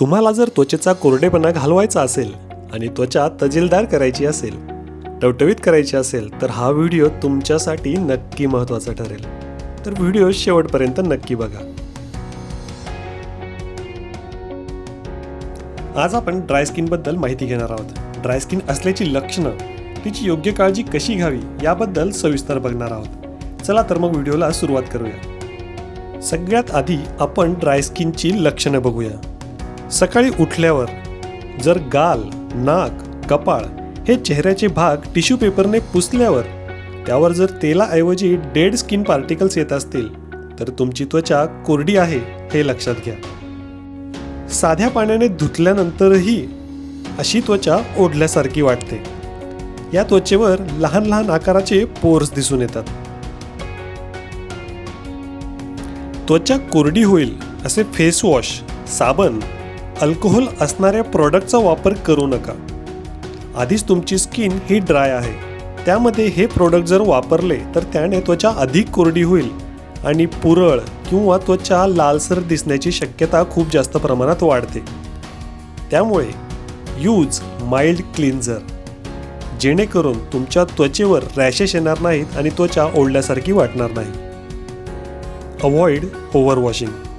तुम्हाला जर त्वचेचा कोरडेपणा घालवायचा असेल आणि त्वचा तजेलदार करायची असेल टवटवीत करायची असेल तर हा व्हिडिओ तुमच्यासाठी नक्की महत्त्वाचा ठरेल. तर व्हिडिओ शेवटपर्यंत नक्की बघा. आज आपण ड्राय स्किनबद्दल माहिती घेणार आहोत. ड्राय स्किन असल्याची लक्षणं तिची योग्य काळजी कशी घ्यावी याबद्दल सविस्तर बघणार आहोत. चला तर मग व्हिडिओला सुरुवात करूया. सगळ्यात आधी आपण ड्राय स्किनची लक्षणं बघूया. सकाळी उठल्यावर जर गाल नाक कपाळ हे चेहऱ्याचे भाग टिश्यू पेपरने पुसल्यावर त्यावर जर तेलाऐवजी डेड स्किन पार्टिकल्स येत असतील तर तुमची त्वचा कोरडी आहे हे लक्षात घ्या. साध्या पाण्याने धुतल्यानंतरही अशी त्वचा ओढल्यासारखी वाटते. या त्वचेवर लहान लहान आकाराचे पोर्स दिसून येतात. त्वचा कोरडी होईल असे फेस वॉश साबण अल्कोहोल असणाऱ्या प्रॉडक्टचा वापर करू नका. आधीच तुमची स्किन ही ड्राय आहे. त्यामध्ये हे प्रोडक्ट जर वापरले तर त्याने त्वचा अधिक कोरडी होईल आणि पुरळ किंवा त्वचा लालसर दिसण्याची शक्यता खूप जास्त प्रमाणात वाढते. त्यामुळे यूज माइल्ड क्लिन्झर जेणेकरून तुमच्या त्वचेवर रॅशेस येणार नाहीत आणि त्वचा ओढल्यासारखी वाटणार नाही. अवॉइड ओव्हरवॉशिंग. वॉशिंग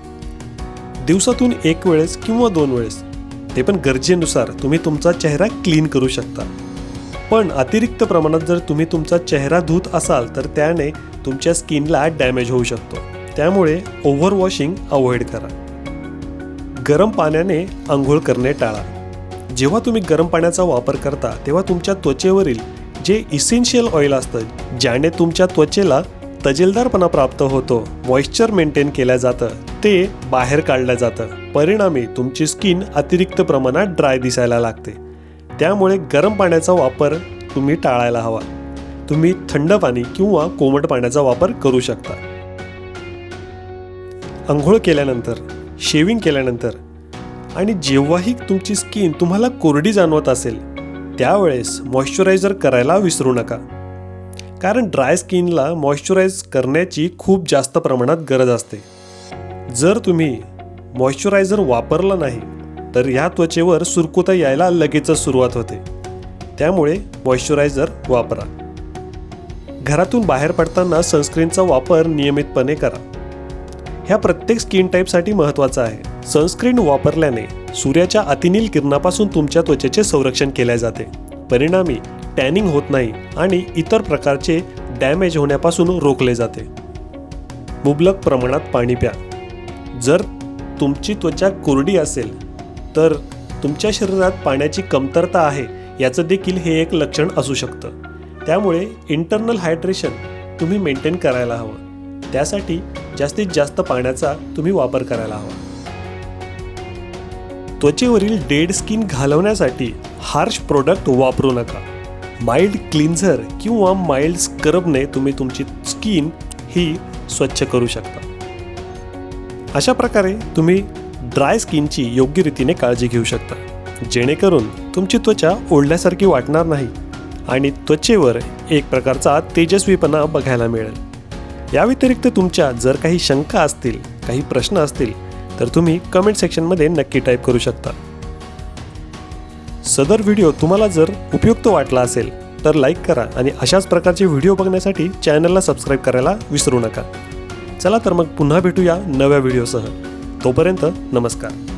दिवसातून एक वेळेस किंवा दोन वेळेस. ते पण गरजेनुसार तुम्ही तुमचा चेहरा क्लीन करू शकता. पण अतिरिक्त प्रमाणात जर तुम्ही तुमचा चेहरा धुत असाल तर त्याने तुमच्या स्किनला डॅमेज होऊ शकतो. त्यामुळे ओव्हर वॉशिंग अवॉइड करा. गरम पाण्याने आंघोळ करणे टाळा. जेव्हा तुम्ही गरम पाण्याचा वापर करता तेव्हा तुमच्या त्वचेवरील जे इसेन्शियल ऑइल असतं ज्याने तुमच्या त्वचेला तजेलदारपणा प्राप्त होतो मॉइश्चर मेंटेन केलं जातं ते बाहेर काढलं जातं. परिणामी तुमची स्किन अतिरिक्त प्रमाणात ड्राय दिसायला लागते. त्यामुळे गरम पाण्याचा वापर तुम्ही टाळायला हवा. तुम्ही थंड पाणी किंवा कोमट पाण्याचा वापर करू शकता. आंघोळ केल्यानंतर शेविंग केल्यानंतर आणि जेव्हाही तुमची स्किन तुम्हाला कोरडी जाणवत असेल त्यावेळेस मॉइश्चरायझर करायला विसरू नका. कारण ड्राय स्किनला मॉइश्चराईज करण्याची खूप जास्त प्रमाणात गरज असते. जर तुम्ही मॉइश्चरायझर वापरलं नाही तर ह्या त्वचेवर सुरकुता यायला लगेचच सुरुवात होते. त्यामुळे मॉइश्चरायझर वापरा. घरातून बाहेर पडताना सनस्क्रीनचा वापर नियमितपणे करा. ह्या प्रत्येक स्किन टाईपसाठी महत्त्वाचा आहे. सनस्क्रीन वापरल्याने सूर्याच्या अतिनील किरणापासून तुमच्या त्वचेचे संरक्षण केले जाते. परिणामी टॅनिंग होत नाही आणि इतर प्रकारचे डॅमेज होण्यापासून रोखले जाते. मुबलक प्रमाणात पाणी प्या. जर तुमची त्वचा कोरडी असेल तर तुमच्या शरीरात पाण्याची कमतरता आहे याचं देखील हे एक लक्षण असू शकतं. त्यामुळे इंटरनल हायड्रेशन तुम्ही मेंटेन करायला हवं. त्यासाठी जास्तीत जास्त पाण्याचा तुम्ही वापर करायला हवा. त्वचेवरील डेड स्किन घालवण्यासाठी हार्श प्रोडक्ट वापरू नका. माइल्ड क्लिन्झर किंवा माइल्ड स्क्रबने तुम्ही तुमची स्किन ही स्वच्छ करू शकता. अशा प्रकारे तुम्ही ड्राय स्किनची योग्य रीतीने काळजी घेऊ शकता. जेणेकरून तुमची त्वचा ओढल्यासारखी वाटणार नाही आणि त्वचेवर एक प्रकारचा तेजस्वीपणा बघायला मिळेल. या व्यतिरिक्त तुमच्या जर काही शंका असतील काही प्रश्न असतील तर तुम्ही कमेंट सेक्शनमध्ये नक्की टाईप करू शकता. सदर व्हिडिओ तुम्हाला जर उपयुक्त वाटला असेल तर लाईक करा आणि अशाच प्रकारचे व्हिडिओ बघण्यासाठी चॅनलला सबस्क्राईब करायला विसरू नका. चला तर मग पुन्हा भेटूया नव्या व्हिडिओसह. तोपर्यंत नमस्कार.